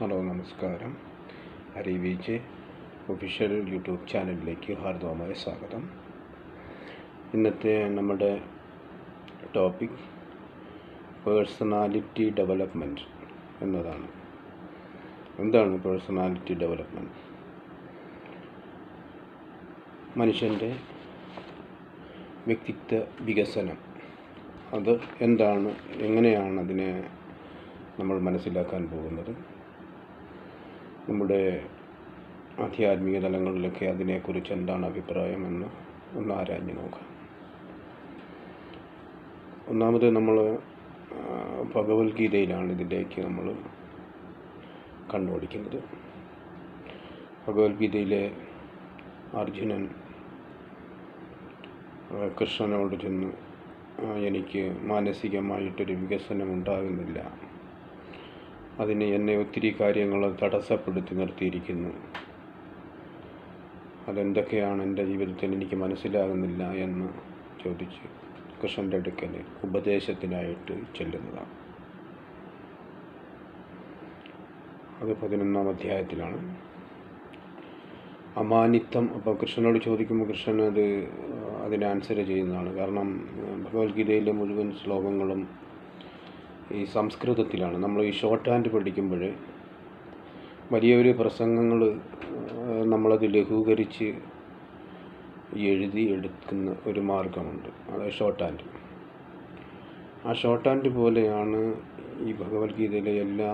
Hello നമസ്കാരം. അരീവിച്ച് official YouTube ചാനലിലേക്ക് ഹാർദവമായ സ്വാഗതം. ഇന്നത്തെ നമ്മുടെ ടോപ്പിക് പേഴ്സണാലിറ്റി ഡെവലപ്മെന്റ് എന്നതാണ്. എന്താണ് പേഴ്സണാലിറ്റി ഡെവലപ്മെന്റ് മനുഷ്യന്റെ വ്യക്തിത്വ വികസനം. അത് എന്താണ്? എങ്ങനെയാണ് അതിനെ നമ്മൾ മനസ്സിലാക്കാൻ പോകുന്നത്? നമ്മുടെ ആധ്യാത്മിക തലങ്ങളിലൊക്കെ അതിനെക്കുറിച്ച് എന്താണ് അഭിപ്രായമെന്ന് ഒന്ന് ആരാഞ്ഞു നോക്കാം. ഒന്നാമത് നമ്മൾ ഭഗവത്ഗീതയിലാണ് ഇതിലേക്ക് നമ്മൾ കണ്ടുപിടിക്കുന്നത്. ഭഗവത്ഗീതയിലെ അർജുനൻ കൃഷ്ണനോട് ചെന്ന് എനിക്ക് മാനസികമായിട്ടൊരു വികസനം ഉണ്ടാകുന്നില്ല അതിന് എന്നെ ഒത്തിരി കാര്യങ്ങൾ തടസ്സപ്പെടുത്തി നിർത്തിയിരിക്കുന്നു. അതെന്തൊക്കെയാണ് എന്റെ ജീവിതത്തിൽ എനിക്ക് മനസ്സിലാകുന്നില്ല എന്ന് ചോദിച്ച് കൃഷ്ണന്റെ അടുക്കൽ ഉപദേശത്തിനായിട്ട് ചെല്ലുന്നതാണ്. അത് പതിനൊന്നാം അധ്യായത്തിലാണ്. അമാനിത്വം അപ്പോൾ കൃഷ്ണനോട് ചോദിക്കുമ്പോൾ കൃഷ്ണൻ അത് അതിന് ആൻസർ ചെയ്യുന്നതാണ്. കാരണം ഭഗവത്ഗീതയിലെ മുഴുവൻ ശ്ലോകങ്ങളും ഈ സംസ്കൃതത്തിലാണ്. നമ്മൾ ഈ ഷോർട്ട് ഹാൻഡ് പഠിക്കുമ്പോൾ വലിയ പ്രസംഗങ്ങൾ നമ്മളത് ലഘൂകരിച്ച് എഴുതി എടുക്കുന്ന ഒരു മാർഗമുണ്ട്. അത് ഷോർട്ട് ഹാൻഡ് ആ ഷോർട്ട് ഹാൻഡ് പോലെയാണ് ഈ ഭഗവത്ഗീതയിലെ എല്ലാ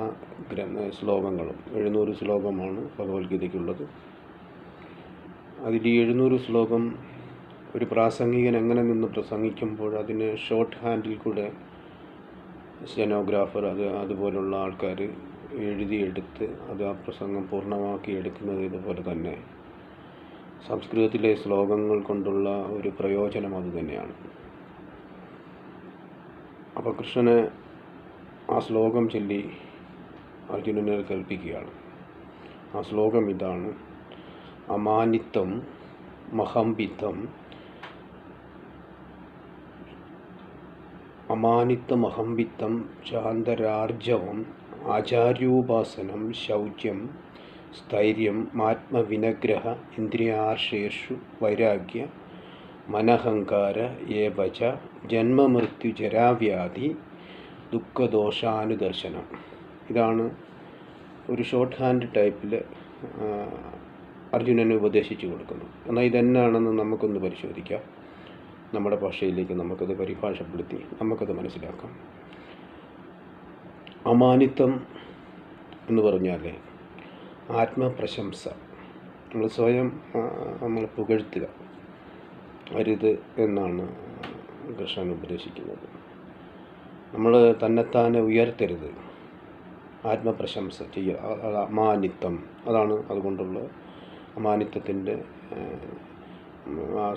ഗ്രന്ഥ ശ്ലോകങ്ങളും. എഴുന്നൂറ് ശ്ലോകമാണ് ഭഗവത്ഗീതയ്ക്കുള്ളത്. അതിൽ ഈ എഴുന്നൂറ് ശ്ലോകം ഒരു പ്രാസംഗികൻ എങ്ങനെ നിന്ന് പ്രസംഗിക്കുമ്പോൾ അതിന് ഷോർട്ട് ഹാൻഡിൽ കൂടെ സ്റ്റെനോഗ്രാഫർ അത് അതുപോലുള്ള ആൾക്കാർ എഴുതിയെടുത്ത് അത് ആ പ്രസംഗം പൂർണമാക്കി എടുക്കുന്നത് ഇതുപോലെ തന്നെ. സംസ്കൃതത്തിലെ ശ്ലോകങ്ങൾ കൊണ്ടുള്ള ഒരു പ്രയോജനം അത് തന്നെയാണ്. അപ്പോൾ കൃഷ്ണന് ആ ശ്ലോകം ചൊല്ലി അർജുനനെ കൽപ്പിക്കുകയാണ്. ആ ശ്ലോകം ഇതാണ് അമാനിത്വം മഹംബിത്തം അമാനിത്വമഹംബിത്തം ശാന്തരാർജവം ആചാര്യോപാസനം ശൗചം സ്ഥൈര്യം ആത്മവിനഗ്രഹ ഇന്ദ്രിയാർഷേഷു വൈരാഗ്യ മനഹങ്കാര ഏവച ജന്മമൃത്യു ജരാവ്യാധി ദുഃഖദോഷാനുദർശനം. ഇതാണ് ഒരു ഷോർട്ട് ഹാൻഡ് ടൈപ്പിൽ അർജുനന് ഉപദേശിച്ചു കൊടുക്കുന്നത്. എന്നാൽ ഇതെന്നാണെന്ന് നമുക്കൊന്ന് പരിശോധിക്കാം. നമ്മുടെ ഭാഷയിലേക്ക് നമുക്കത് പരിഭാഷപ്പെടുത്തി നമുക്കത് മനസ്സിലാക്കാം. അമാനിത്വം എന്ന് പറഞ്ഞാൽ ആത്മപ്രശംസ. നമ്മൾ സ്വയം നമ്മൾ പുകഴ്ത്തുക. അരുത് എന്നാണ് കൃഷ്ണൻ ഉപദേശിക്കുന്നത്. നമ്മൾ തന്നെത്താനെ ഉയർത്തരുത്. ആത്മപ്രശംസ ചെയ്യുക. അമാനിത്വം. അതാണ് അതുകൊണ്ടുള്ള അമാനിത്വത്തിന്റെ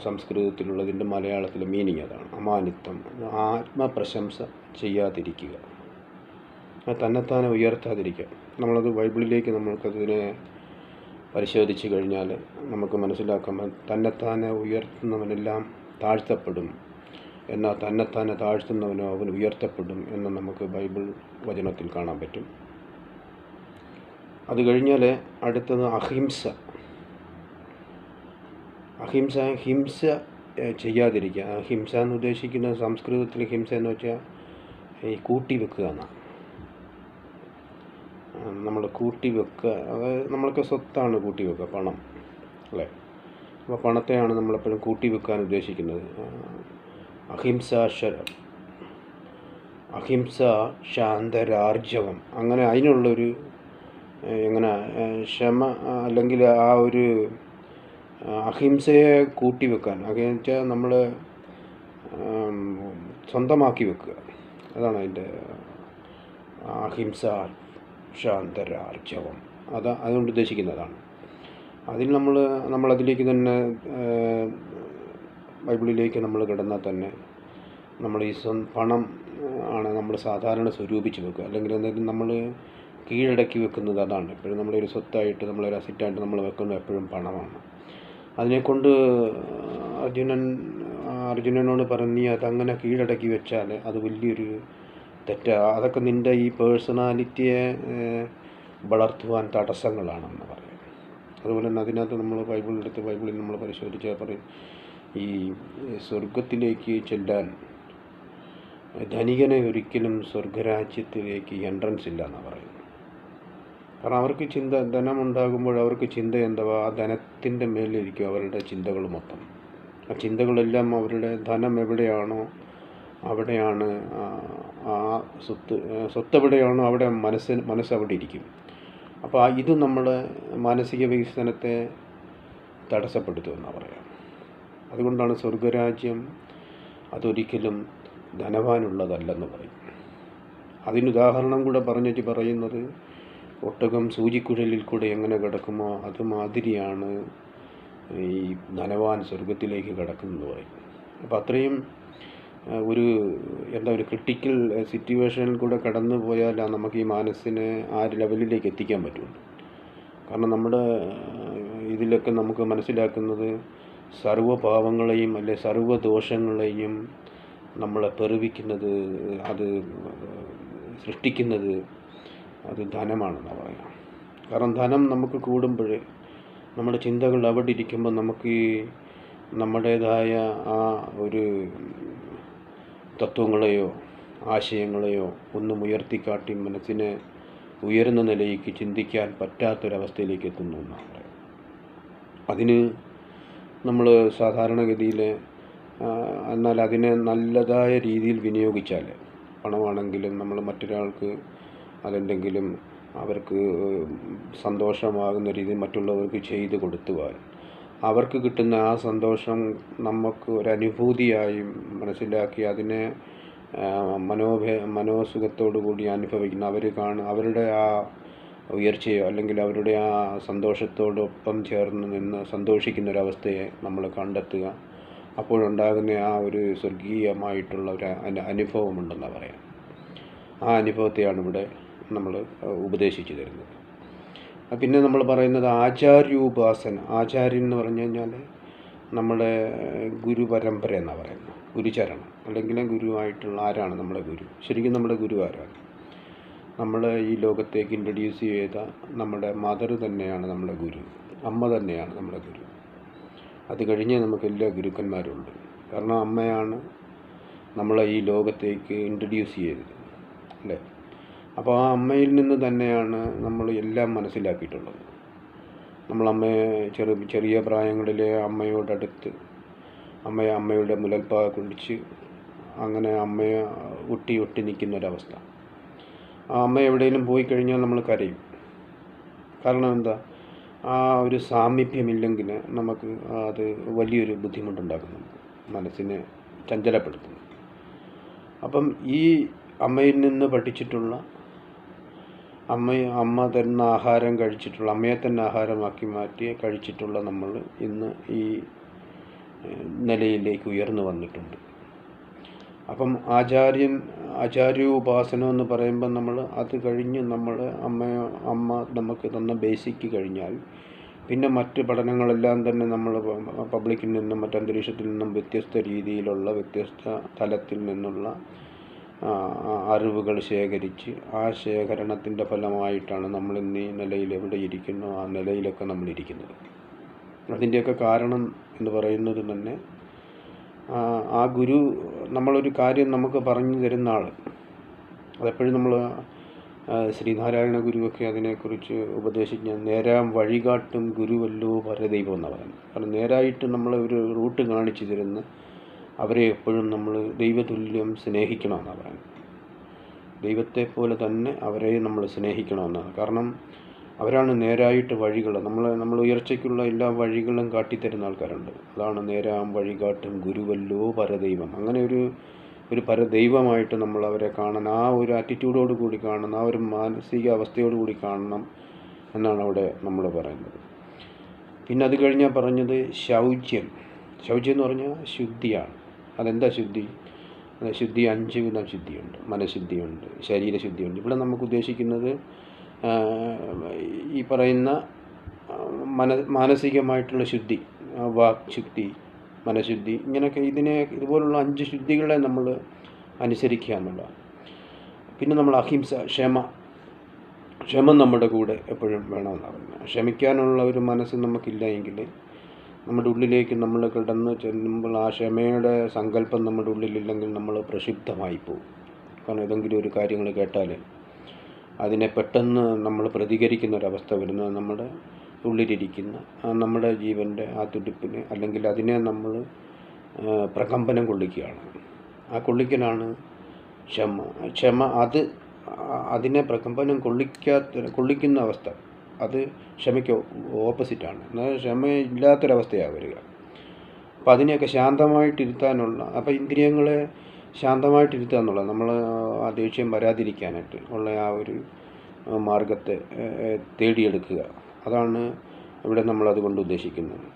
സംസ്കൃതത്തിലുള്ളതിന്റെ മലയാളത്തിലെ മീനിങ് അതാണ്. അമാനിത്വം ആത്മപ്രശംസ ചെയ്യാതിരിക്കുക. തന്നെത്താനെ ഉയർത്താതിരിക്കുക. നമ്മളത് ബൈബിളിലേക്ക് നമ്മൾക്കതിനെ പരിശോധിച്ച് കഴിഞ്ഞാൽ നമുക്ക് മനസ്സിലാക്കാൻ തന്നെത്താനെ ഉയർത്തുന്നവനെല്ലാം താഴ്ത്തപ്പെടും എന്നാൽ തന്നെത്താനെ താഴ്ത്തുന്നവനോ അവൻ ഉയർത്തപ്പെടും എന്ന് നമുക്ക് ബൈബിൾ വചനത്തിൽ കാണാൻ പറ്റും. അത് കഴിഞ്ഞാൽ അടുത്തത് അഹിംസ. അഹിംസ ഹിംസ ചെയ്യാതിരിക്കുക. ഹിംസ എന്ന് ഉദ്ദേശിക്കുന്നത് സംസ്കൃതത്തിൽ ഹിംസ എന്ന് വെച്ചാൽ ഈ കൂട്ടി വെക്കുക എന്നാണ് നമ്മൾ കൂട്ടി വെക്കുക. അതായത് നമ്മൾക്ക് സ്വത്താണ് കൂട്ടി വെക്കുക പണം. അല്ലേ? അപ്പോൾ പണത്തെയാണ് നമ്മളെപ്പോഴും കൂട്ടി വെക്കാൻ ഉദ്ദേശിക്കുന്നത്. അഹിംസ ശരം അഹിംസ ശാന്തരാർജവം. അങ്ങനെ അതിനുള്ളൊരു എങ്ങനെ ക്ഷമ അല്ലെങ്കിൽ ആ ഒരു അഹിംസയെ കൂട്ടി വെക്കാൻ അതെന്ന് വെച്ചാൽ നമ്മൾ സ്വന്തമാക്കി വെക്കുക. അതാണ് അതിന്റെ അഹിംസ ശാന്തരാർജവം. അത് അതുകൊണ്ട് ഉദ്ദേശിക്കുന്നതാണ്. അതിൽ നമ്മൾ നമ്മളതിലേക്ക് തന്നെ ബൈബിളിലേക്ക് നമ്മൾ കിടന്നാൽ തന്നെ നമ്മൾ ഈ പണം ആണ് നമ്മൾ സാധാരണ സ്വരൂപിച്ച് വെക്കുക. അല്ലെങ്കിൽ എന്തെങ്കിലും നമ്മൾ കീഴടക്കി വെക്കുന്നത് അതാണ്. എപ്പോഴും നമ്മളൊരു സ്വത്തായിട്ട് നമ്മളൊരു അസറ്റായിട്ട് നമ്മൾ വെക്കുന്നത് എപ്പോഴും പണമാണ്. അതിനെക്കൊണ്ട് അർജുനൻ അർജുനനോട് പറഞ്ഞു നീ അതങ്ങനെ കീഴടക്കി വെച്ചാൽ അത് വലിയൊരു തെറ്റാ. അതൊക്കെ നിന്റെ ഈ പേഴ്സണാലിറ്റിയെ വളർത്തുവാൻ തടസ്സങ്ങളാണെന്ന് പറയും. അതുപോലെ തന്നെ അതിനകത്ത് നമ്മൾ ബൈബിൾ എടുത്ത് ബൈബിളിൽ നമ്മൾ പരിശോധിച്ചാൽ പറയും ഈ സ്വർഗത്തിലേക്ക് ചെല്ലാൻ ധനികനെ ഒരിക്കലും സ്വർഗരാജ്യത്തിലേക്ക് എൻട്രൻസ് ഇല്ല എന്നാണ് പറയുന്നത്. കാരണം അവർക്ക് ചിന്ത ധനം ഉണ്ടാകുമ്പോൾ അവർക്ക് ചിന്ത എന്തുവാ? ആ ധനത്തിന്റെ മേലിരിക്കും അവരുടെ ചിന്തകൾ മൊത്തം. ആ ചിന്തകളെല്ലാം അവരുടെ ധനം എവിടെയാണോ അവിടെയാണ് ആ സ്വത്ത് സ്വത്ത് എവിടെയാണോ അവിടെ മനസ്സ് മനസ്സ് അവിടെ ഇരിക്കും. അപ്പോൾ ഇത് നമ്മൾ മാനസിക വികസനത്തെ തടസ്സപ്പെടുത്തുമെന്നാണ് പറയാം. അതുകൊണ്ടാണ് സ്വർഗരാജ്യം അതൊരിക്കലും ധനവാനുള്ളതല്ലെന്ന് പറയും. അതിനുദാഹരണം കൂടെ പറഞ്ഞിട്ട് പറയുന്നത് ഒട്ടകം സൂചിക്കുഴലിൽ കൂടെ എങ്ങനെ കിടക്കുമോ അതുമാതിരിയാണ് ഈ ധനവാൻ സ്വർഗത്തിലേക്ക് കിടക്കുന്നത് പറയും അപ്പോൾ അത്രയും ഒരു എന്താ ഒരു ക്രിട്ടിക്കൽ സിറ്റുവേഷനിൽ കൂടെ കടന്നു പോയാൽ നമുക്ക് ഈ മനസ്സിനെ ആ ലെവലിലേക്ക് എത്തിക്കാൻ പറ്റുള്ളൂ. കാരണം നമ്മുടെ ഇതിലൊക്കെ നമുക്ക് മനസ്സിലാക്കുന്നത് സർവ പാവങ്ങളെയും അല്ലെ സർവദോഷങ്ങളെയും നമ്മളെ പെറുവിക്കുന്നത് അത് സൃഷ്ടിക്കുന്നത് അത് ധനമാണെന്ന് പറയാം. കാരണം ധനം നമുക്ക് കൂടുമ്പോൾ നമ്മുടെ ചിന്തകൾ അവിടെ ഇരിക്കുമ്പോൾ നമുക്ക് ഈ നമ്മുടേതായ ആ ഒരു തത്വങ്ങളെയോ ആശയങ്ങളെയോ ഒന്നും ഉയർത്തിക്കാട്ടി മനസ്സിനെ ഉയരുന്ന നിലയിലേക്ക് ചിന്തിക്കാൻ പറ്റാത്തൊരവസ്ഥയിലേക്ക് എത്തുന്നു എന്നാണ് പറയാം. അതിന് നമ്മൾ സാധാരണഗതിയിൽ എന്നാൽ അതിനെ നല്ലതായ രീതിയിൽ വിനിയോഗിച്ചാൽ പണമാണെങ്കിലും നമ്മൾ മറ്റൊരാൾക്ക് അതെന്തെങ്കിലും അവർക്ക് സന്തോഷമാകുന്ന രീതിയിൽ മറ്റുള്ളവർക്ക് ചെയ്തു കൊടുത്തുവാൻ. അവർക്ക് കിട്ടുന്ന ആ സന്തോഷം നമുക്ക് ഒരു അനുഭൂതിയായും മനസ്സിലാക്കി അതിനെ മനോഭേ മനോസുഖത്തോടു കൂടി അനുഭവിക്കുന്ന അവർ കാണും അവരുടെ ആ ഉയർച്ചയോ അല്ലെങ്കിൽ അവരുടെ ആ സന്തോഷത്തോടൊപ്പം ചേർന്ന് നിന്ന് സന്തോഷിക്കുന്ന ഒരവസ്ഥയെ നമ്മൾ കണ്ടെത്തുക. അപ്പോഴുണ്ടാകുന്ന ആ ഒരു സ്വർഗീയമായിട്ടുള്ള ഒരു അനുഭവമുണ്ടെന്നാണ് അനുഭവമുണ്ടെന്ന് പറയാം. ആ അനുഭവത്തെയാണ് ഇവിടെ നമ്മൾ ഉപദേശിച്ചു തരുന്നത്. പിന്നെ നമ്മൾ പറയുന്നത് ആചാര്യോപാസന. ആചാര്യൻ എന്ന് പറഞ്ഞു കഴിഞ്ഞാൽ നമ്മുടെ ഗുരു പരമ്പര എന്നാണ് പറയുന്നത്. ഗുരുചരണം. അല്ലെങ്കിൽ ഗുരുവായിട്ടുള്ള ആരാണ് നമ്മുടെ ഗുരു? ശരിക്കും നമ്മുടെ ഗുരു ആരാണ്? നമ്മൾ ഈ ലോകത്തേക്ക് ഇൻട്രൊഡ്യൂസ് ചെയ്ത നമ്മുടെ മദർ തന്നെയാണ് നമ്മുടെ ഗുരു. അമ്മ തന്നെയാണ് നമ്മുടെ ഗുരു. അത് കഴിഞ്ഞേ നമുക്ക് എല്ലാ ഗുരുക്കന്മാരുണ്ട് കാരണം അമ്മയാണ് നമ്മളെ ഈ ലോകത്തേക്ക് ഇൻട്രൊഡ്യൂസ് ചെയ്തത്. അല്ലേ? അപ്പോൾ ആ അമ്മയിൽ നിന്ന് തന്നെയാണ് നമ്മൾ എല്ലാം മനസ്സിലാക്കിയിട്ടുള്ളത്. നമ്മൾ അമ്മയെ ചെറു ചെറിയ പ്രായങ്ങളിലെ അമ്മയോടടുത്ത് അമ്മയെ അമ്മയുടെ മുലൽപ്പാ കുടിച്ച് അങ്ങനെ അമ്മയെ ഒട്ടി ഒട്ടി നിൽക്കുന്ന ഒരവസ്ഥ ആ അമ്മ എവിടെയെങ്കിലും പോയി കഴിഞ്ഞാൽ നമ്മൾ കരയും. കാരണം എന്താ? ആ ഒരു സാമീപ്യമില്ലെങ്കിൽ നമുക്ക് അത് വലിയൊരു ബുദ്ധിമുട്ടുണ്ടാക്കുന്നു. മനസ്സിനെ ചഞ്ചലപ്പെടുത്തുന്നു. അപ്പം ഈ അമ്മയിൽ നിന്ന് പഠിച്ചിട്ടുള്ള അമ്മ അമ്മ തരുന്ന ആഹാരം കഴിച്ചിട്ടുള്ള അമ്മയെ തന്നെ ആഹാരമാക്കി മാറ്റി കഴിച്ചിട്ടുള്ള നമ്മൾ ഇന്ന് ഈ നിലയിലേക്ക് ഉയർന്നു വന്നിട്ടുണ്ട്. അപ്പം ആചാര്യൻ ആചാര്യോപാസനം എന്ന് പറയുമ്പോൾ നമ്മൾ അത് കഴിഞ്ഞ് നമ്മൾ അമ്മ അമ്മ നമുക്ക് തന്ന ബേസിക്ക് കഴിഞ്ഞാൽ പിന്നെ മറ്റ് പഠനങ്ങളെല്ലാം തന്നെ നമ്മൾ പബ്ലിക്കിൽ നിന്നും മറ്റ് അന്തരീക്ഷത്തിൽ നിന്നും വ്യത്യസ്ത രീതിയിലുള്ള വ്യത്യസ്ത തലത്തിൽ നിന്നുള്ള അറിവുകൾ ശേഖരിച്ച് ആ ശേഖരണത്തിന്റെ ഫലമായിട്ടാണ് നമ്മൾ ഇന്ന് ഈ നിലയിൽ എവിടെ ഇരിക്കുന്നു ആ നിലയിലൊക്കെ നമ്മൾ ഇരിക്കുന്നത് അതിന്റെയൊക്കെ കാരണം എന്ന് പറയുന്നത് തന്നെ ആ, ഗുരു നമ്മളൊരു കാര്യം നമുക്ക് പറഞ്ഞു തരുന്ന ആൾ. അതെപ്പോഴും നമ്മൾ ശ്രീനാരായണ ഗുരുവൊക്കെ അതിനെക്കുറിച്ച് ഉപദേശിച്ച് നേരാം വഴികാട്ടും ഗുരുവല്ലോ പരദൈവം എന്നാണ് പറയുന്നത്. കാരണം നേരായിട്ട് നമ്മളെ ഒരു റൂട്ട് കാണിച്ചു തരുന്ന അവരെ എപ്പോഴും നമ്മൾ ദൈവതുല്യം സ്നേഹിക്കണമെന്നാണ് പറയുന്നത്. ദൈവത്തെ പോലെ തന്നെ അവരെ നമ്മൾ സ്നേഹിക്കണമെന്നാണ്. കാരണം അവരാണ് നേരായിട്ട് വഴികൾ. നമ്മൾ നമ്മൾ ഉയർച്ചയ്ക്കുള്ള എല്ലാ വഴികളും കാട്ടിത്തരുന്ന ആൾക്കാരുണ്ട്. അതാണ് നേരാം വഴികാട്ടും ഗുരുവല്ലോ പരദൈവം. അങ്ങനെ ഒരു ഒരു പരദൈവമായിട്ട് നമ്മൾ അവരെ കാണണം. ആ ഒരു ആറ്റിറ്റ്യൂഡോട് കൂടി കാണണം. ആ ഒരു മാനസിക അവസ്ഥയോട് കൂടി കാണണം എന്നാണ് അവിടെ നമ്മൾ പറയുന്നത്. പിന്നെ അത് കഴിഞ്ഞാൽ പറഞ്ഞത് ശൗച്യം ശൗച്യം എന്ന് പറഞ്ഞാൽ ശുദ്ധിയാണ്. അതെന്താ ശുദ്ധി? ശുദ്ധി അഞ്ച് വിധം ശുദ്ധിയുണ്ട്. മനഃശുദ്ധിയുണ്ട് ശരീരശുദ്ധിയുണ്ട്. ഇവിടെ നമുക്ക് ഉദ്ദേശിക്കുന്നത് ഈ പറയുന്ന മന മാനസികമായിട്ടുള്ള ശുദ്ധി വാക് ശുദ്ധി മനഃശുദ്ധി ഇങ്ങനെയൊക്കെ ഇതിനെ ഇതുപോലുള്ള അഞ്ച് ശുദ്ധികളെ നമ്മൾ അനുസരിക്കുക എന്നുള്ളതാണ്. പിന്നെ നമ്മൾ അഹിംസ ക്ഷമ ക്ഷമ നമ്മുടെ കൂടെ എപ്പോഴും വേണമെന്നാണ് ക്ഷമിക്കാനുള്ള ഒരു മനസ്സ് നമുക്കില്ല എങ്കിൽ നമ്മുടെ ഉള്ളിലേക്ക് നമ്മൾ കിടന്ന് ചെല്ലുമ്പോൾ ആ ക്ഷമയുടെ സങ്കല്പം നമ്മുടെ ഉള്ളിലില്ലെങ്കിൽ നമ്മൾ പ്രക്ഷുബ്ധമായി പോകും. കാരണം ഏതെങ്കിലും ഒരു കാര്യങ്ങൾ കേട്ടാൽ അതിനെ പെട്ടെന്ന് നമ്മൾ പ്രതികരിക്കുന്ന ഒരവസ്ഥ വരുന്നത് നമ്മുടെ ഉള്ളിലിരിക്കുന്ന നമ്മുടെ ജീവന്റെ ആ തുടിപ്പിന് അല്ലെങ്കിൽ അതിനെ നമ്മൾ പ്രകമ്പനം കൊള്ളിക്കുകയാണ്. ആ കൊള്ളിക്കലാണ് ക്ഷമ. ക്ഷമ അത് അതിനെ പ്രകമ്പനം കൊള്ളിക്കാത്ത കൊള്ളിക്കുന്ന അവസ്ഥ. അത് ക്ഷമയ്ക്ക് ഓപ്പോസിറ്റാണ്. എന്നാൽ ക്ഷമയില്ലാത്തൊരവസ്ഥയാണ് വരിക. അപ്പോൾ അതിനെയൊക്കെ ശാന്തമായിട്ടിരുത്താനുള്ള അപ്പോൾ ഇന്ദ്രിയങ്ങളെ ശാന്തമായിട്ടിരുത്തുക എന്നുള്ളത് നമ്മൾ ആ ദേഷ്യം വരാതിരിക്കാനായിട്ട് ഉള്ള ആ ഒരു മാർഗത്തെ തേടിയെടുക്കുക. അതാണ് ഇവിടെ നമ്മൾ അതുകൊണ്ട് ഉദ്ദേശിക്കുന്നത്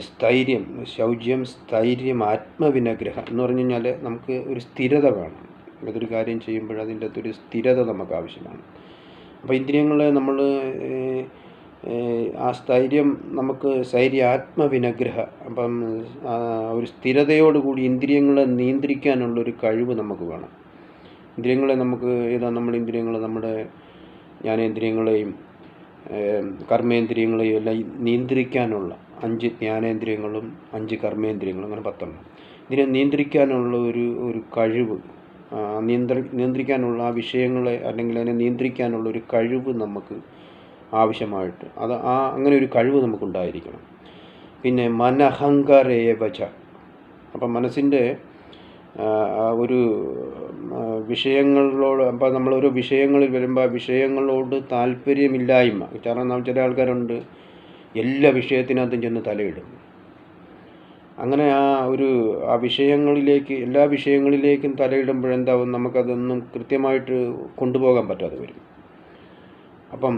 സ്ഥൈര്യം ശൗചം സ്ഥൈര്യം ആത്മവിനഗ്രഹം എന്ന് പറഞ്ഞു കഴിഞ്ഞാൽ നമുക്ക് ഒരു സ്ഥിരത വേണം. ഏതൊരു കാര്യം ചെയ്യുമ്പോൾ അതിന്റെ അകത്തൊരു സ്ഥിരത നമുക്ക് ആവശ്യമാണ്. അപ്പോൾ ഇന്ദ്രിയങ്ങളെ നമ്മൾ ആ സ്ഥൈര്യം നമുക്ക് സ്ഥൈര്യ ആത്മവിനഗ്രഹ. അപ്പം ഒരു സ്ഥിരതയോടുകൂടി ഇന്ദ്രിയങ്ങളെ നിയന്ത്രിക്കാനുള്ളൊരു കഴിവ് നമുക്ക് വേണം. ഇന്ദ്രിയങ്ങളെ നമുക്ക് ഏതാ നമ്മുടെ ഇന്ദ്രിയങ്ങൾ നമ്മുടെ ജ്ഞാനേന്ദ്രിയങ്ങളെയും കർമ്മേന്ദ്രിയങ്ങളെയും എല്ലാം നിയന്ത്രിക്കാനുള്ള അഞ്ച് ജ്ഞാനേന്ദ്രിയങ്ങളും അഞ്ച് കർമ്മേന്ദ്രിയങ്ങളും അങ്ങനെ പത്തെണ്ണം. ഇതിനെ നിയന്ത്രിക്കാനുള്ള ഒരു ഒരു കഴിവ് നിയന്ത്ര നിയന്ത്രിക്കാനുള്ള ആ വിഷയങ്ങളെ അല്ലെങ്കിൽ അതിനെ നിയന്ത്രിക്കാനുള്ള ഒരു കഴിവ് നമുക്ക് ആവശ്യമായിട്ട്. അത് ആ അങ്ങനെ ഒരു കഴിവ് നമുക്കുണ്ടായിരിക്കണം. പിന്നെ മനഹങ്കാരേവച അപ്പം മനസ്സിന്റെ ഒരു വിഷയങ്ങളോട് അപ്പം നമ്മൾ ഓരോ വിഷയങ്ങളിൽ വരുമ്പോൾ വിഷയങ്ങളോട് താല്പര്യമില്ലായ്മ. കാരണം നാം ചില ആൾക്കാരുണ്ട് എല്ലാ വിഷയത്തിനകത്തും ചെന്ന് തലയിടും. അങ്ങനെ ആ ഒരു ആ വിഷയങ്ങളിലേക്ക് എല്ലാ വിഷയങ്ങളിലേക്കും തലയിടുമ്പോഴെന്താവും നമുക്കതൊന്നും കൃത്യമായിട്ട് കൊണ്ടുപോകാൻ പറ്റാതെ വരും. അപ്പം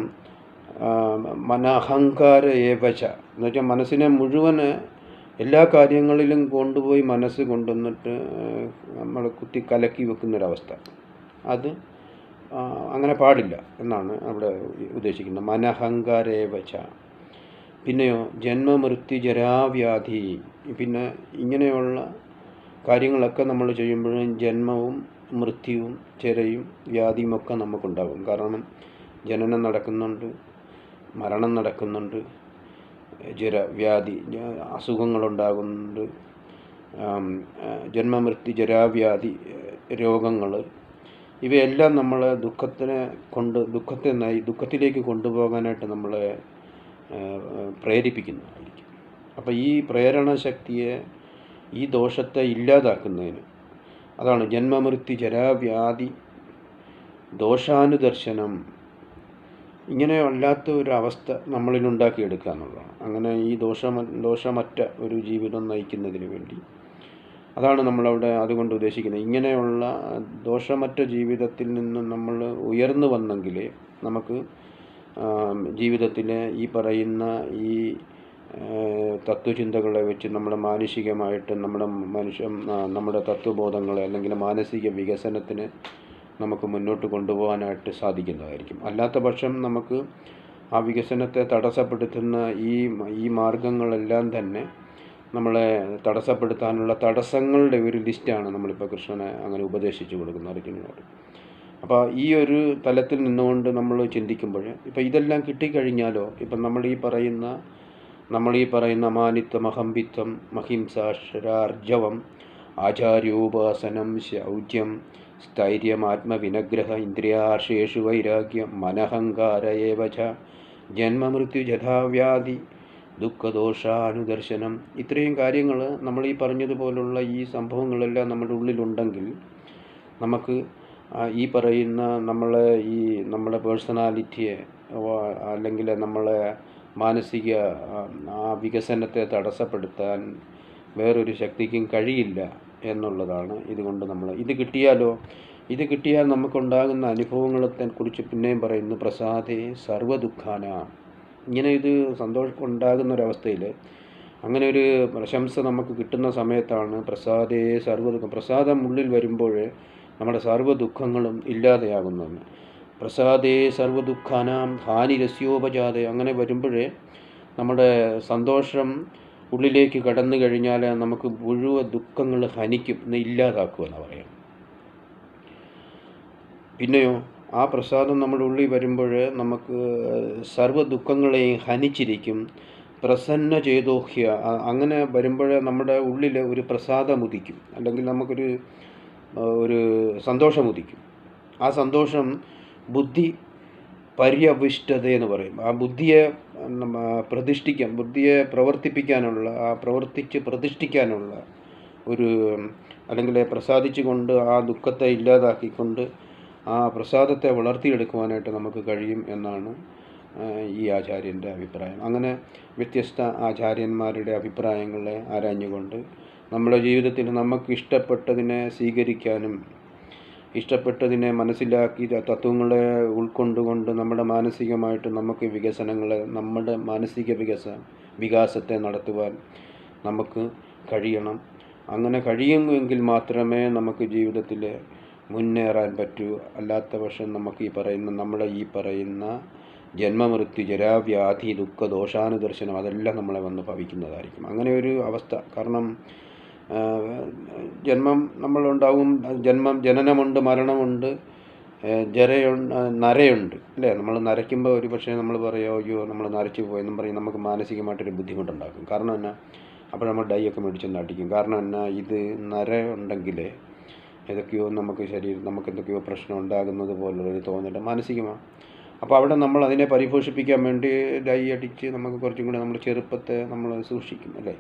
മനഹങ്കാര ഏവച എന്ന് വെച്ചാൽ മനസ്സിനെ മുഴുവൻ എല്ലാ കാര്യങ്ങളിലും കൊണ്ടുപോയി മനസ്സ് കൊണ്ടുവന്നിട്ട് നമ്മൾ കുത്തി കലക്കി വെക്കുന്നൊരവസ്ഥ. അത് അങ്ങനെ പാടില്ല എന്നാണ് അവിടെ ഉദ്ദേശിക്കുന്നത്. മനഹങ്കാരേവച പിന്നെയോ ജന്മമൃത്യു ജരാവ്യാധി പിന്നെ ഇങ്ങനെയുള്ള കാര്യങ്ങളൊക്കെ നമ്മൾ ചെയ്യുമ്പോഴും ജന്മവും മൃത്യുവും ചെരയും വ്യാധിയും ഒക്കെ നമുക്കുണ്ടാകും. കാരണം ജനനം നടക്കുന്നുണ്ട് മരണം നടക്കുന്നുണ്ട് ജര വ്യാധി അസുഖങ്ങളുണ്ടാകുന്നുണ്ട് ജന്മമൃത്യു ജരാവ്യാധി രോഗങ്ങൾ ഇവയെല്ലാം നമ്മളെ ദുഃഖത്തിനെ കൊണ്ട് ദുഃഖത്തെ നയി ദുഃഖത്തിലേക്ക് കൊണ്ടുപോകാനായിട്ട് നമ്മളെ പ്രേരിപ്പിക്കുന്നതായിരിക്കും. അപ്പോൾ ഈ പ്രേരണ ശക്തിയെ ഈ ദോഷത്തെ ഇല്ലാതാക്കുന്നതിന് അതാണ് ജന്മമൃത്യു ജരാവ്യാധി ദോഷാനുദർശനം ഇങ്ങനെ അല്ലാത്ത ഒരു അവസ്ഥ നമ്മളിലുണ്ടാക്കിയെടുക്കുക എന്നുള്ളതാണ്. അങ്ങനെ ഈ ദോഷമ ദോഷമറ്റ ഒരു ജീവിതം നയിക്കുന്നതിന് വേണ്ടി അതാണ് നമ്മളവിടെ അതുകൊണ്ട് ഉദ്ദേശിക്കുന്നത്. ഇങ്ങനെയുള്ള ദോഷമറ്റ ജീവിതത്തിൽ നിന്ന് നമ്മൾ ഉയർന്നു വന്നെങ്കിലേ നമുക്ക് ജീവിതത്തിലെ ഈ പറയുന്ന ഈ തത്വചിന്തകളെ വെച്ച് നമ്മുടെ മാനുഷികമായിട്ട് നമ്മുടെ മനുഷ്യ നമ്മുടെ തത്വബോധങ്ങളെ അല്ലെങ്കിൽ മാനസിക വികസനത്തിന് നമുക്ക് മുന്നോട്ട് കൊണ്ടുപോകാനായിട്ട് സാധിക്കുന്നതായിരിക്കും. അല്ലാത്ത പക്ഷം നമുക്ക് ആ വികസനത്തെ തടസ്സപ്പെടുത്തുന്ന ഈ ഈ മാർഗങ്ങളെല്ലാം തന്നെ നമ്മളെ തടസ്സപ്പെടുത്താനുള്ള തടസ്സങ്ങളുടെ ഒരു ലിസ്റ്റാണ് നമ്മളിപ്പോൾ കൃഷ്ണനെ അങ്ങനെ ഉപദേശിച്ചു കൊടുക്കുന്നത്. അർജുനനോട് അപ്പോൾ ഈ ഒരു തലത്തിൽ നിന്നുകൊണ്ട് നമ്മൾ ചിന്തിക്കുമ്പോൾ ഇപ്പോൾ ഇതെല്ലാം കിട്ടിക്കഴിഞ്ഞാലോ ഇപ്പം നമ്മൾ ഈ പറയുന്ന നമ്മൾ ഈ പറയുന്ന അമാനിത്വം അഹംഭിത്വം മഹിംസാക്ഷരാർജവം ആചാര്യോപാസനം ശൗചം സ്ഥൈര്യം ആത്മവിനഗ്രഹ ഇന്ദ്രിയാർഷേഷു വൈരാഗ്യം മനഹങ്കാര ഏവച ജന്മമൃത്യു ജഥാവ്യാധി ദുഃഖദോഷാനുദർശനം ഇത്രയും കാര്യങ്ങൾ നമ്മൾ ഈ പറഞ്ഞതുപോലുള്ള ഈ സംഭവങ്ങളെല്ലാം നമ്മുടെ ഉള്ളിലുണ്ടെങ്കിൽ നമുക്ക് ഈ പറയുന്ന നമ്മളെ ഈ നമ്മുടെ പേഴ്സണാലിറ്റിയെ അല്ലെങ്കിൽ നമ്മളെ മാനസിക ആ, വികസനത്തെ തടസ്സപ്പെടുത്താൻ വേറൊരു ശക്തിക്കും കഴിയില്ല എന്നുള്ളതാണ് ഇതുകൊണ്ട് നമ്മൾ. ഇത് കിട്ടിയാലോ? ഇത് കിട്ടിയാൽ നമുക്കുണ്ടാകുന്ന അനുഭവങ്ങളെ കുറിച്ച് പിന്നെയും പറയുന്നു പ്രസാദേ സർവദുഃഖാന ഇങ്ങനെ ഇത് സന്തോഷം ഉണ്ടാകുന്ന ഒരവസ്ഥയിൽ അങ്ങനെ ഒരു പ്രശംസ നമുക്ക് കിട്ടുന്ന സമയത്താണ് പ്രസാദേ സർവദുഃഖം പ്രസാദം ഉള്ളിൽ വരുമ്പോൾ നമ്മുടെ സർവ ദുഃഖങ്ങളും പ്രസാദേ സർവദുഃഖാനാം ഹാനിരസ്യോപജാത അങ്ങനെ വരുമ്പോഴേ നമ്മുടെ സന്തോഷം ഉള്ളിലേക്ക് കടന്നു കഴിഞ്ഞാൽ നമുക്ക് മുഴുവൻ ദുഃഖങ്ങൾ ഹനിക്കും എന്ന് ഇല്ലാതാക്കുമെന്ന് പറയാം പിന്നെയോ ആ പ്രസാദം നമ്മുടെ ഉള്ളിൽ വരുമ്പോൾ നമുക്ക് സർവ ദുഃഖങ്ങളെയും ഹനിച്ചിരിക്കും. പ്രസന്ന ചേതോഹ്യ അങ്ങനെ വരുമ്പോൾ നമ്മുടെ ഉള്ളിൽ ഒരു പ്രസാദം ഉദിക്കും. അല്ലെങ്കിൽ നമുക്കൊരു ഒരു സന്തോഷം ഉദിക്കും. ആ സന്തോഷം ബുദ്ധി പര്യവിഷ്ടത എന്ന് പറയും. ആ ബുദ്ധിയെ പ്രതിഷ്ഠിക്കാൻ ബുദ്ധിയെ പ്രവർത്തിപ്പിക്കാനുള്ള ആ പ്രവർത്തിച്ച് പ്രതിഷ്ഠിക്കാനുള്ള ഒരു അല്ലെങ്കിൽ പ്രസാദിച്ചുകൊണ്ട് ആ ദുഃഖത്തെ ഇല്ലാതാക്കിക്കൊണ്ട് ആ പ്രസാദത്തെ വളർത്തിയെടുക്കുവാനായിട്ട് നമുക്ക് കഴിയും എന്നാണ് ഈ ആചാര്യന്റെ അഭിപ്രായം. അങ്ങനെ വ്യത്യസ്ത ആചാര്യന്മാരുടെ അഭിപ്രായങ്ങളെ ആരാഞ്ഞുകൊണ്ട് നമ്മുടെ ജീവിതത്തിൽ നമുക്ക് ഇഷ്ടപ്പെട്ടതിനെ സ്വീകരിക്കാനും ഇഷ്ടപ്പെട്ടതിനെ മനസ്സിലാക്കി തത്വങ്ങളെ ഉൾക്കൊണ്ടുകൊണ്ട് നമ്മുടെ മാനസികമായിട്ട് നമുക്ക് വികസനങ്ങളെ നമ്മുടെ മാനസിക വികസ വികാസത്തെ നടത്തുവാൻ നമുക്ക് കഴിയണം. അങ്ങനെ കഴിയുമെങ്കിൽ മാത്രമേ നമുക്ക് ജീവിതത്തിൽ മുന്നേറാൻ പറ്റൂ. അല്ലാത്ത പക്ഷം നമുക്ക് ഈ പറയുന്ന നമ്മുടെ ഈ പറയുന്ന ജന്മമൃത്യു ജരാവ്യാധി ദുഃഖ ദോഷാനുദർശനം അതെല്ലാം നമ്മളെ വന്ന് ഭവിക്കുന്നതായിരിക്കും. അങ്ങനെ ഒരു അവസ്ഥ. കാരണം ജന്മം നമ്മളുണ്ടാവും ജന്മം ജനനമുണ്ട് മരണമുണ്ട് ജരയുണ്ട് നരയുണ്ട് അല്ലേ? നമ്മൾ നരയ്ക്കുമ്പോൾ ഒരു പക്ഷേ നമ്മൾ പറയുമോ അയ്യോ നമ്മൾ നരച്ചു പോയെന്നും പറയും. നമുക്ക് മാനസികമായിട്ടൊരു ബുദ്ധിമുട്ടുണ്ടാക്കും. കാരണം എന്നാ? അപ്പോൾ നമ്മൾ ഡൈ ഒക്കെ മേടിച്ചൊന്ന് അടിക്കും. കാരണം എന്നാ? ഇത് നര ഉണ്ടെങ്കിൽ ഏതൊക്കെയോ നമുക്ക് ശരീരം നമുക്ക് എന്തൊക്കെയോ പ്രശ്നം ഉണ്ടാകുന്നത് പോലുള്ളൊരു തോന്നൽ മാനസികമാണ് അപ്പോൾ അവിടെ നമ്മൾ അതിനെ പരിപോഷിപ്പിക്കാൻ വേണ്ടി ഡൈ അടിച്ച് നമുക്ക് കുറച്ചും കൂടി നമ്മൾ ചെറുപ്പത്തെ നമ്മൾ സൂക്ഷിക്കും അല്ലേ?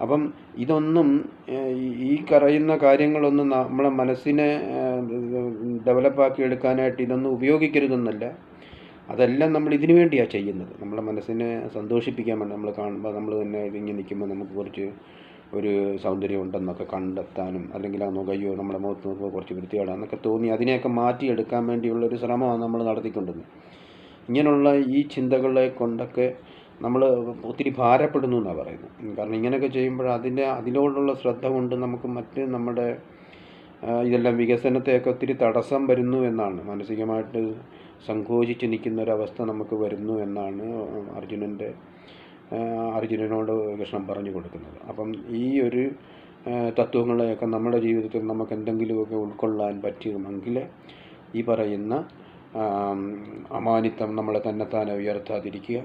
അപ്പം ഇതൊന്നും ഈ- കറയുന്ന കാര്യങ്ങളൊന്നും നമ്മളെ മനസ്സിനെ ഡെവലപ്പാക്കി എടുക്കാനായിട്ട് ഇതൊന്നും ഉപയോഗിക്കരുതെന്നല്ല. അതെല്ലാം നമ്മൾ ഇതിനു വേണ്ടിയാണ് ചെയ്യുന്നത്. നമ്മളെ മനസ്സിനെ സന്തോഷിപ്പിക്കാൻ വേണ്ടി നമ്മൾ കാണുമ്പോൾ നമ്മൾ തന്നെ ഇങ്ങനെ നിൽക്കുമ്പോൾ നമുക്ക് കുറച്ച് ഒരു സൗന്ദര്യം ഉണ്ടെന്നൊക്കെ കണ്ടെത്താനും അല്ലെങ്കിൽ ആ നുകയോ നമ്മുടെ മുഖത്ത് നോക്കുമ്പോൾ കുറച്ച് വൃത്തിയോടാന്നൊക്കെ തോന്നി. അതിനെയൊക്കെ മാറ്റിയെടുക്കാൻ വേണ്ടിയുള്ള ഒരു ശ്രമമാണ് നമ്മൾ നടത്തിക്കൊണ്ടിരുന്നത്. ഇങ്ങനെയുള്ള ഈ ചിന്തകളെ കൊണ്ടൊക്കെ നമ്മൾ ഒത്തിരി ഭാരപ്പെടുന്നു എന്നാണ് പറയുന്നത്. കാരണം ഇങ്ങനെയൊക്കെ ചെയ്യുമ്പോൾ അതിന്റെ അതിനോടുള്ള ശ്രദ്ധ കൊണ്ട് നമുക്ക് മറ്റ് നമ്മുടെ ഇതെല്ലാം വികസനത്തെയൊക്കെ ഒത്തിരി തടസ്സം വരുന്നു എന്നാണ്. മാനസികമായിട്ട് സങ്കോചിച്ച് നിൽക്കുന്നൊരവസ്ഥ നമുക്ക് വരുന്നു എന്നാണ് അർജുനന്റെ അർജുനനോട് കൃഷ്ണൻ പറഞ്ഞു കൊടുക്കുന്നത്. അപ്പം ഈ ഒരു തത്വങ്ങളെയൊക്കെ നമ്മുടെ ജീവിതത്തിൽ നമുക്ക് എന്തെങ്കിലുമൊക്കെ ഉൾക്കൊള്ളാൻ പറ്റുമെങ്കിൽ ഈ പറയുന്ന അമാനിത്തം നമ്മളെ തന്നെത്താനെ ഉയർത്താതിരിക്കുക.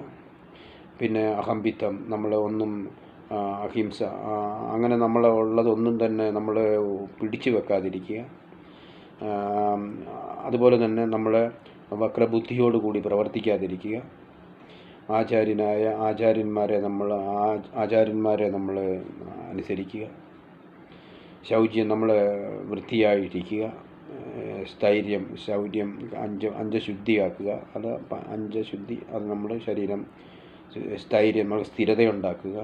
പിന്നെ അഹംഭിത്തം നമ്മളെ ഒന്നും അഹിംസ അങ്ങനെ നമ്മളെ ഉള്ളതൊന്നും തന്നെ നമ്മൾ പിടിച്ചു വെക്കാതിരിക്കുക. അതുപോലെ തന്നെ നമ്മളെ വക്രബുദ്ധിയോടുകൂടി പ്രവർത്തിക്കാതിരിക്കുക. ആചാര്യനായ ആചാര്യന്മാരെ നമ്മൾ ആചാര്യന്മാരെ നമ്മൾ അനുസരിക്കുക. ശൗര്യം നമ്മൾ വൃത്തിയായിരിക്കുക. സ്ഥൈര്യം ശൗര്യം അഞ്ച് അഞ്ച് ശുദ്ധിയാക്കുക അത് അഞ്ചശുദ്ധി അഞ്ച് ശുദ്ധി അത് നമ്മുടെ ശരീരം സ്ഥൈര്യം നമ്മൾ സ്ഥിരതയുണ്ടാക്കുക.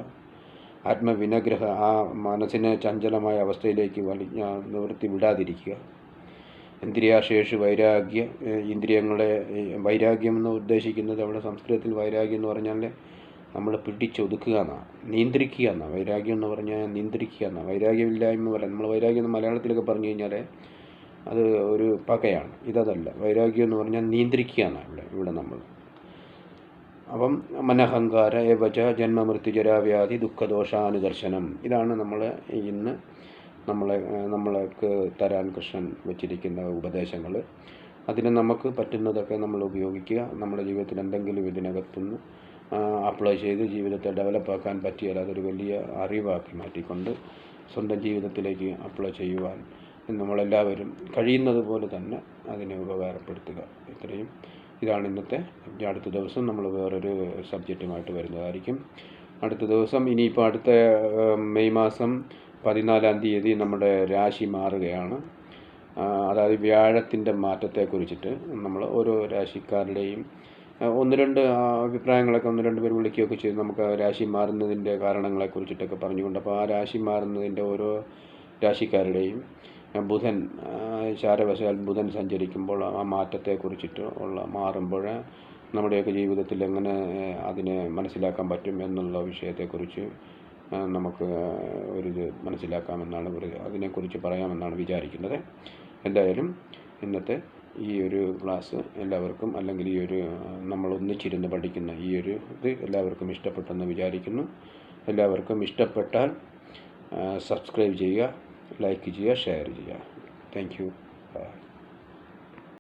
ആത്മവിനഗ്രഹ ആ മനസ്സിനെ ചഞ്ചലമായ അവസ്ഥയിലേക്ക് വലി നിവൃത്തി വിടാതിരിക്കുക. ഇന്ദ്രിയാശേഷി വൈരാഗ്യ ഇന്ദ്രിയങ്ങളെ വൈരാഗ്യം എന്ന് ഉദ്ദേശിക്കുന്നത് അവിടെ സംസ്കൃതത്തിൽ വൈരാഗ്യം എന്ന് പറഞ്ഞാൽ നമ്മൾ പിടിച്ചൊതുക്കുക എന്നാണ്. നിയന്ത്രിക്കുക എന്നാണ്. വൈരാഗ്യം എന്ന് പറഞ്ഞാൽ നിയന്ത്രിക്കുക എന്നാണ്. വൈരാഗ്യമില്ലായ്മ പറയാം നമ്മൾ വൈരാഗ്യം എന്ന് മലയാളത്തിലൊക്കെ പറഞ്ഞു കഴിഞ്ഞാൽ അത് ഒരു പകയാണ്. ഇതല്ല വൈരാഗ്യം എന്ന് പറഞ്ഞാൽ നിയന്ത്രിക്കുക എന്നാണ് ഇവിടെ ഇവിടെ നമ്മൾ അപ്പം മനഹങ്കാര ഏവച ജന്മമൃത്യുജരാവ്യാധി ദുഃഖദോഷാനുദർശനം. ഇതാണ് നമ്മൾ ഇന്ന് നമ്മളെ നമ്മൾക്ക് തരാൻ കൃഷ്ണൻ വെച്ചിരിക്കുന്ന ഉപദേശങ്ങൾ. അതിന് നമുക്ക് പറ്റുന്നതൊക്കെ നമ്മൾ ഉപയോഗിക്കുക. നമ്മുടെ ജീവിതത്തിൽ എന്തെങ്കിലും ഇതിനകത്തുനിന്ന് അപ്ലൈ ചെയ്ത് ജീവിതത്തെ ഡെവലപ്പാക്കാൻ പറ്റിയാൽ അതൊരു വലിയ അറിവാക്കി മാറ്റിക്കൊണ്ട് സ്വന്തം ജീവിതത്തിലേക്ക് അപ്ലൈ ചെയ്യുവാൻ നമ്മളെല്ലാവരും കഴിയുന്നത് പോലെ തന്നെ അതിനെ ഉപകാരപ്പെടുത്തുക. ഇത്രയും. ഇതാണ് ഇന്നത്തെ. ഇനി അടുത്ത ദിവസം നമ്മൾ വേറൊരു സബ്ജക്റ്റുമായിട്ട് വരുന്നതായിരിക്കും. അടുത്ത ദിവസം ഇനിയിപ്പോൾ അടുത്ത മെയ് മാസം പതിനാലാം തീയതി നമ്മുടെ രാശി മാറുകയാണ്. അതായത് വ്യാഴത്തിന്റെ മാറ്റത്തെക്കുറിച്ചിട്ട് നമ്മൾ ഓരോ രാശിക്കാരുടെയും ഒന്ന് രണ്ട് അഭിപ്രായങ്ങളൊക്കെ ഒന്ന് രണ്ട് പേര് വിളിക്കുകയൊക്കെ ചെയ്ത് നമുക്ക് രാശി മാറുന്നതിന്റെ കാരണങ്ങളെക്കുറിച്ചിട്ടൊക്കെ പറഞ്ഞുകൊണ്ട് അപ്പോൾ ആ രാശി മാറുന്നതിന്റെ ഓരോ രാശിക്കാരുടെയും ബുധൻ ചാരവശാൽ ബുധൻ സഞ്ചരിക്കുമ്പോൾ ആ മാറ്റത്തെക്കുറിച്ചിട്ട് ഉള്ള മാറുമ്പോൾ നമ്മുടെയൊക്കെ ജീവിതത്തിൽ എങ്ങനെ അതിനെ മനസ്സിലാക്കാൻ പറ്റും എന്നുള്ള വിഷയത്തെക്കുറിച്ച് നമുക്ക് ഒരു ഇത് മനസ്സിലാക്കാമെന്നാണ് അതിനെക്കുറിച്ച് പറയാമെന്നാണ് വിചാരിക്കുന്നത്. എന്തായാലും ഇന്നത്തെ ഈ ഒരു ക്ലാസ് എല്ലാവർക്കും അല്ലെങ്കിൽ ഈ ഒരു നമ്മൾ ഒന്നിച്ചിരുന്ന് പഠിക്കുന്ന ഈ ഒരു ഇത് എല്ലാവർക്കും ഇഷ്ടപ്പെട്ടെന്ന് വിചാരിക്കുന്നു. എല്ലാവർക്കും ഇഷ്ടപ്പെട്ടാൽ സബ്സ്ക്രൈബ് ചെയ്യുക ലൈക്ക് ചെയ്യുക ഷെയർ ചെയ്യുക. Thank you.